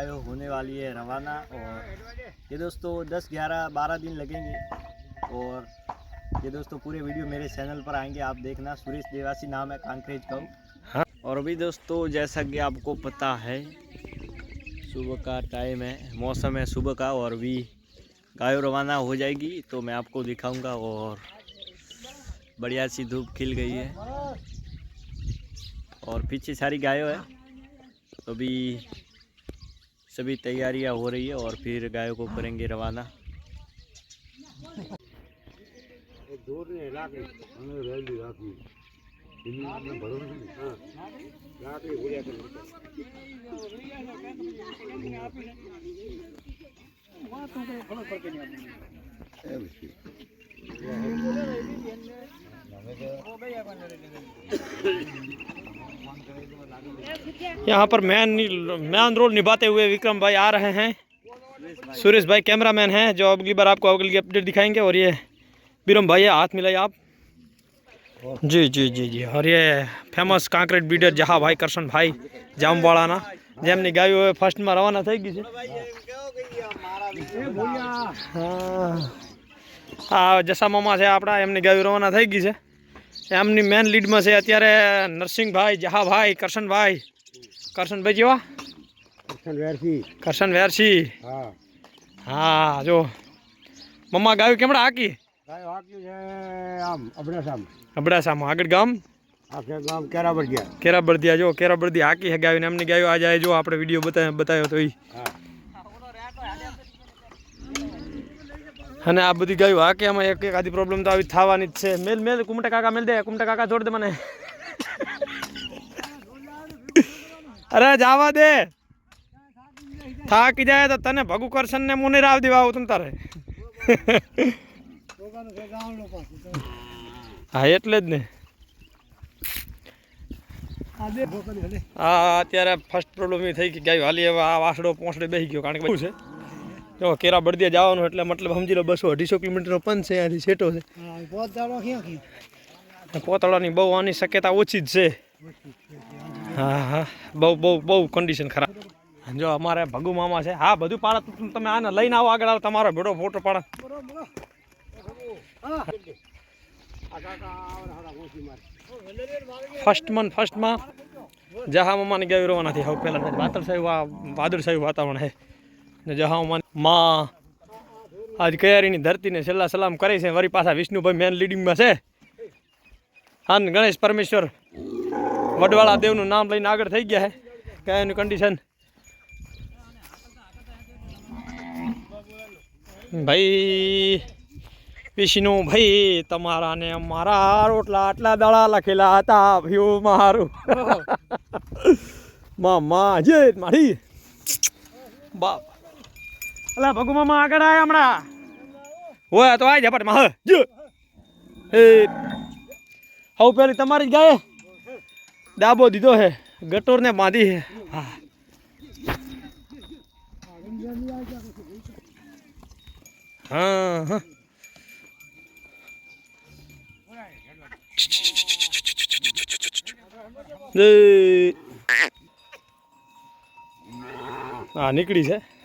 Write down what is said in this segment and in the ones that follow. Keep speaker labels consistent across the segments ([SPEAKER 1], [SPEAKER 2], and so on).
[SPEAKER 1] गाय होने वाली है रवाना और ये दोस्तों 10 11 12 दिन लगेंगे और ये दोस्तों पूरे वीडियो मेरे चैनल पर आएँगे, आप देखना। सुरेश देवासी नाम है, कांकरेज का
[SPEAKER 2] हाँ।
[SPEAKER 1] और अभी दोस्तों, जैसा कि आपको पता है, सुबह का टाइम है, मौसम है सुबह का और अभी गायों रवाना हो जाएगी तो मैं आपको दिखाऊँगा और बढ़िया सी धूप खिल गई है। और पीछे सारी गायों है। अभी सभी तैयारियाँ हो रही है और फिर गायों को करेंगे रवाना।
[SPEAKER 2] यहाँ पर मैन मैन रोल निभाते हुए विक्रम भाई आ रहे हैं सुरेश भाई कैमरामैन हैं जो अगली बार आपको अगली अपडेट दिखाएंगे और ये विक्रम भाई है, हाथ मिलाइए आप जी जी जी जी और ये ફેમસ કાંકરેજ બીડર જહાભાઈ કરશનભાઈ જામવાળાના જેમની ગાયો હવે ફર્સ્ટમાં રવાના થઈ ગઈ છે હા આ જસા મામા છે આપણા એમની ગાયો રવાના થઈ ગઈ છે એમની મેન લીડમાં છે અત્યારે નરસિંહભાઈ જહાભાઈ કરશનભાઈ. કરશનભાઈ જેવા? કરશન વેરસી
[SPEAKER 3] હા.
[SPEAKER 2] હા જો. મમ્મા ગાયું કેમડા હાકી?
[SPEAKER 3] અબડાસામ.
[SPEAKER 2] આગળ ગામ?
[SPEAKER 3] આખે ગામ
[SPEAKER 2] કેરા બળદિયા જો. કેરા બળદિયા હાકી ગાયું એમની ગાયો આજે જો આપણે વીડિયો બતાવ્યો બતાવ્યો તો અને આ બધી ગયું, હા કે આમાં એક એક આધી પ્રોબ્લેમ તો આવી થવાની જ છે. મેલ મેલ, કુમટા કાકા, મેલ દે, કુમટા કાકા છોડ દે મને. અરે જાવા દે. થાકી જાય તો તને ભગુ કરશન ને મુનિર આવ દેવા આવું તમ તારે. હા, એટલે જ ને. હા, અત્યારે ફર્સ્ટ પ્રોબ્લેમ એ થઈ કે ગાયો હાલી હવે આ વાસડો પોસડે બેસી ગયો, કારણ કે છે. જો કેરા બળદિયા જવાનું એટલે મતલબ સમજી લો બસો અઢીસો કિલોમીટરનો પંચ છે અહીંયાથી છેટો છે. પોતાળાની બહુ આની શક્યતા ઓછી જ છે. હા હા બહુ બહુ બહુ કન્ડિશન ખરાબ. જો અમારે ભગુ મામા છે. હા બધું પાડે તમે આને લઈને આવો આગળ આવો તમારો ભેડો ફોટો પાડા. ફર્સ્ટમાં ફર્સ્ટમાં જહા મામાને ગાયો રવાના નથી હવે પહેલાં વાદળ સાહેબ વાદળ સાહેબ વાતાવરણ છે ને જહા માં આજ કયારીની ધરતીને છેલ્લા સલામ કરે છે. વરી પાછા વિષ્ણુભાઈ મેન લીડિંગમાં છે. હા ને ગણેશ પરમેશ્વર વડવાળા દેવનું નામ લઈને આગળ થઈ ગયા છે. એનું કન્ડિશન ભાઈ વિષ્ણુ ભાઈ તમારા ને મારા રોટલા આટલા દડા લખેલા હતા. ભયું મારું. મા જે મારી બાપ અલા ભગુ મામા આગળ આય હમણાં. હોય તો આય ઝપટમાં હ એ હવ પેલી તમારી જ ગાય. ડાબો દીધો હે ગટોર ને બાંધી હે. હા. હા હા. હા. નીકળી છે.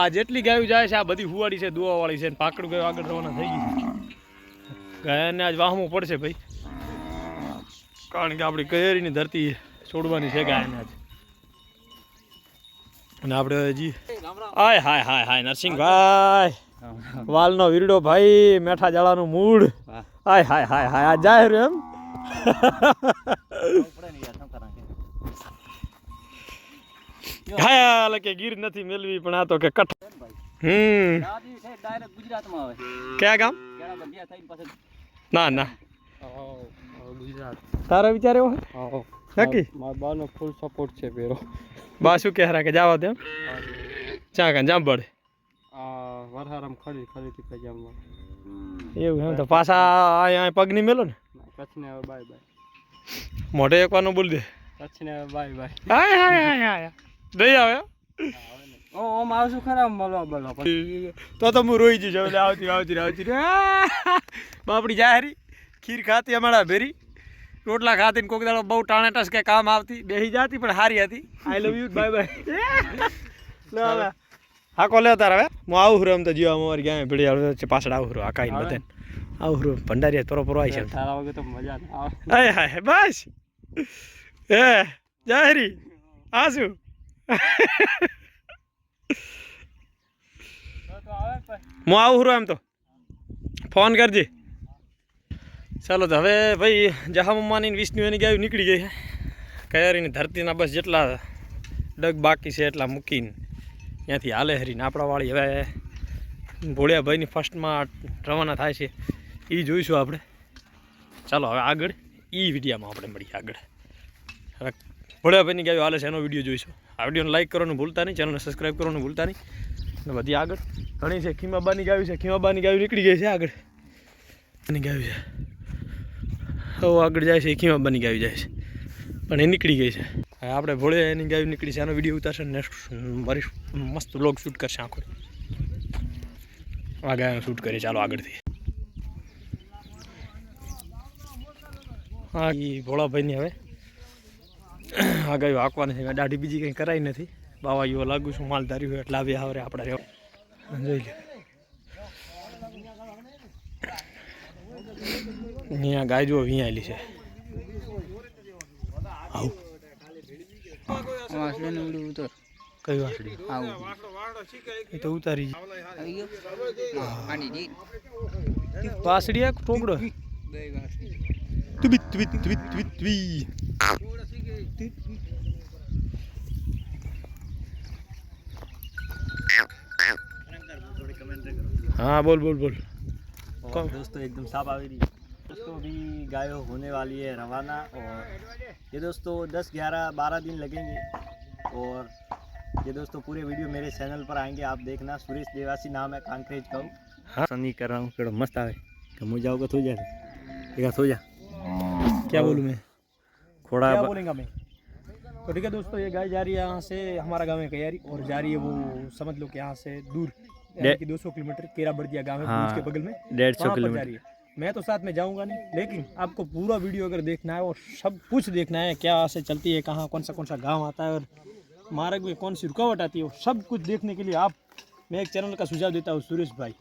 [SPEAKER 2] આ જેટલી ગાયો જાય છે આ બધી હુવાડી છે દુવાવાળી છે પાકડું ગયું આગળ રવાના થઈ ગયું. ગાયને આજ વાહવું પડશે ભાઈ. કારણ કે આપણી કયરીની ધરતી છોડવાની છે ગાયને આજ. અને આપણે હજી હાય હાય હાય હાય નરસિંહભાઈ. વાલનો વીરડો ભાઈ મેઠા જાળાનું મૂળ. હાય હાય હાય હાય આ જાય રહ્યો એમ. હાય કે ગીર નથી મેળવી પણ આ તો કે કઠ હમ
[SPEAKER 1] ડાયરેક્ટ ગુજરાતમાં આવે
[SPEAKER 2] કયા ગામ
[SPEAKER 1] કેળા બંધિયા થઈને પછી
[SPEAKER 2] ના ના
[SPEAKER 3] ગુજરાત
[SPEAKER 2] તારો વિચાર એવો નક્કી
[SPEAKER 3] મારા બાનો ફૂલ સપોર્ટ છે પેરો
[SPEAKER 2] બા શું કહે કે જવા દે ચા કાન જાંબળ
[SPEAKER 3] આ
[SPEAKER 4] વરહારામ ખડી ખડીથી પજામવા
[SPEAKER 2] એવું એમ તો પાછા અહીંયા પગ નહીં મેલો ને
[SPEAKER 4] કચ્છને હવે બાય બાય
[SPEAKER 2] મોઢે એક વાર બોલ દે
[SPEAKER 4] કચ્છને હવે બાય બાય
[SPEAKER 2] હાય હાય હાય હાય નહીં આવે?
[SPEAKER 4] ઓમ આવશું ખરા બોલવા પછી
[SPEAKER 2] તો તો હું રોઈ જઈશ એટલે આવતી આવતી આવતી! બાપડી જાહેરી ખીર ખાતી અમારા ભેરી. રોટલા ખાતી ને કોક દાડો બહુ ટાણે ટસ કે કામ આવતી બેહી જાતી પણ હારી હતી. I love you bye bye લે હવે હા કોલે તાર હવે. હું આવું હું રમતો જીવા અમારી ગયા ભેડી આવે પાછળ આવું હું આ કાંઈ બધે આવું હું ભંડારીયા પરો પરો આવી છે.
[SPEAKER 4] તારા વગર તો મજા ના આવે.
[SPEAKER 2] હાય હાય બસ. એ જાહેરી આ શું? હું આવું છું એમ તો. ફોન કરજે. ચાલો તો હવે ભાઈ, જહા મમ્માની વિષ્ણુ એની ગાયું નીકળી ગઈ છે. કયારીની ધરતીના બસ જેટલા ડગ બાકી છે એટલા મૂકીને ત્યાંથી હાલે હરીને. આપણાવાળી હવે ભોળિયાભાઈની ફર્સ્ટમાં રવાના થાય છે. એ જોઈશું આપણે. ચાલો હવે આગળ એ વિડીયામાં આપણે મળીએ આગળ. હવે ભોળિયાભાઈની ગાયું હાલે છે, એનો વીડિયો જોઈશું આ વિડીયોને લાઈક કરવાનું ભૂલતા નહીં ચેનલને સબસ્ક્રાઈબ કરવાનું ભૂલતા નહીં. અને બધી આગળ ઘણી છે, ખીમાબાની ગાયું છે, ખીમાબાની ગાયું નીકળી ગઈ છે આગળ. એની ગાયું છે. હવે આગળ જાય છે, ખીમાબાની ગાયું જાય છે. પણ એ નીકળી ગઈ છે. હવે આપણે ભોળે એની ગાયું નીકળી છે એનો વીડિયો ઉતારશે નેક્સ્ટ મારી મસ્ત વ્લોગ શૂટ કરશે આખો. આ ગાયો શૂટ કરીએ ચાલો આગળથી. હા એ ભોળાભાઈની હવે આ ગાયું હાંકવાની છે દાઢી બીજી કંઈ કરાઈ નથી. બાવાઈઓ લાગુ છું માલધારી હોય એટલે આવ્યા આવરે આપણે રહેવા જોઈ લે અહીંયા ગાય જો વિયાલી છે. આવું.
[SPEAKER 4] વાસણ ઉતર
[SPEAKER 2] કઈ વાસળી?
[SPEAKER 4] આવું
[SPEAKER 2] તો ઉતારી
[SPEAKER 4] આવી
[SPEAKER 2] એક ટોકડો.
[SPEAKER 4] બે વાસણ
[SPEAKER 2] તુબી તુબી તુબી તુબી તુબી हाँ बोल बोल बोल।
[SPEAKER 1] और दोस्तों एकदम साफ़ आ रही दोस्तों अभी गायों होने वाली है रवाना और ये दोस्तों 10 11 12 दिन लगेंगे और ये दोस्तों पूरे वीडियो मेरे चैनल पर आएँगे। आप देखना सुरेश देवासी नाम है कांकरेज का हाँ। सनी कर रहा हूँ मस्त आवे। कमु जाओगे सो जा देखा सो जा।
[SPEAKER 2] क्या बोलूँ मैं?
[SPEAKER 1] थोड़ा
[SPEAKER 2] क्या बोलेंगे मैं तो ठीक है दोस्तों ये गाय जा रही है यहाँ से हमारा गाँव है कयारी और जा रही है वो समझ लो कि यहाँ से दूर कि 200 किलोमीटर केरा बड़दिया गाँव है
[SPEAKER 1] हाँ,
[SPEAKER 2] के बगल में
[SPEAKER 1] डेढ़ सौ
[SPEAKER 2] वहाँ पर जा
[SPEAKER 1] किलोमीटर।
[SPEAKER 2] मैं तो साथ में जाऊँगा नहीं लेकिन आपको पूरा वीडियो अगर देखना है और सब कुछ देखना है क्या से चलती है कहाँ कौन सा कौन सा गाँव आता है और मार्ग में कौन सी रुकावट आती है वो सब कुछ देखने के लिए आप मैं एक चैनल का सुझाव देता हूँ सुरेश भाई।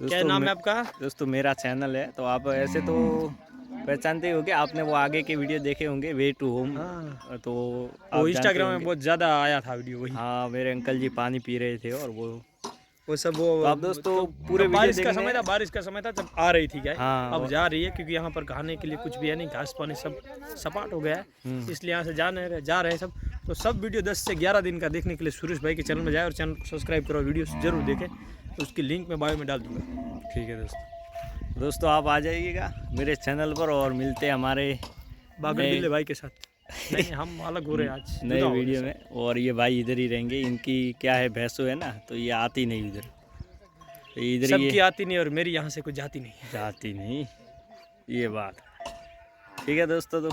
[SPEAKER 2] क्या नाम है आपका?
[SPEAKER 1] दोस्तों मेरा चैनल है तो आप ऐसे तो पहचानते हो होंगे आपने वो आगे के वीडियो देखे होंगे वे टू होम
[SPEAKER 2] हाँ।
[SPEAKER 1] तो
[SPEAKER 2] वो इंस्टाग्राम में बहुत ज़्यादा आया था वीडियो वही।
[SPEAKER 1] हाँ मेरे अंकल जी पानी पी रहे थे और वो
[SPEAKER 2] वो सब वो
[SPEAKER 1] तो आप दोस्तों पूरे
[SPEAKER 2] जब बारिश का समय था बारिश का समय था जब आ रही थी गाय
[SPEAKER 1] हाँ,
[SPEAKER 2] अब जा रही है क्योंकि यहाँ पर खाने के लिए कुछ भी है नहीं घास पानी सब सपाट हो गया है।
[SPEAKER 1] हम्म।
[SPEAKER 2] इसलिए यहाँ से जा नहीं रहे जा रहे हैं सब। तो सब वीडियो 10 से 11 दिन का देखने के लिए सुरेश भाई के चैनल में जाए और चैनल को सब्सक्राइब करो वीडियो ज़रूर देखें। तो उसकी लिंक मैं बायो में डाल दूँगा।
[SPEAKER 1] ठीक है दोस्तों। दोस्तों आप आ जाइएगा मेरे चैनल पर और मिलते हैं हमारे
[SPEAKER 2] बागड़ भाई के साथ। नहीं हम अलग हो रहे हैं आज।
[SPEAKER 1] नए वीडियो में और ये भाई इधर ही रहेंगे। इनकी क्या है भैंसो है ना तो ये आती नहीं इधर तो इधर ही
[SPEAKER 2] सबकी आती नहीं और मेरी यहाँ से कुछ जाती नहीं।
[SPEAKER 1] जाती नहीं। ये बात। ठीक है दोस्तों तो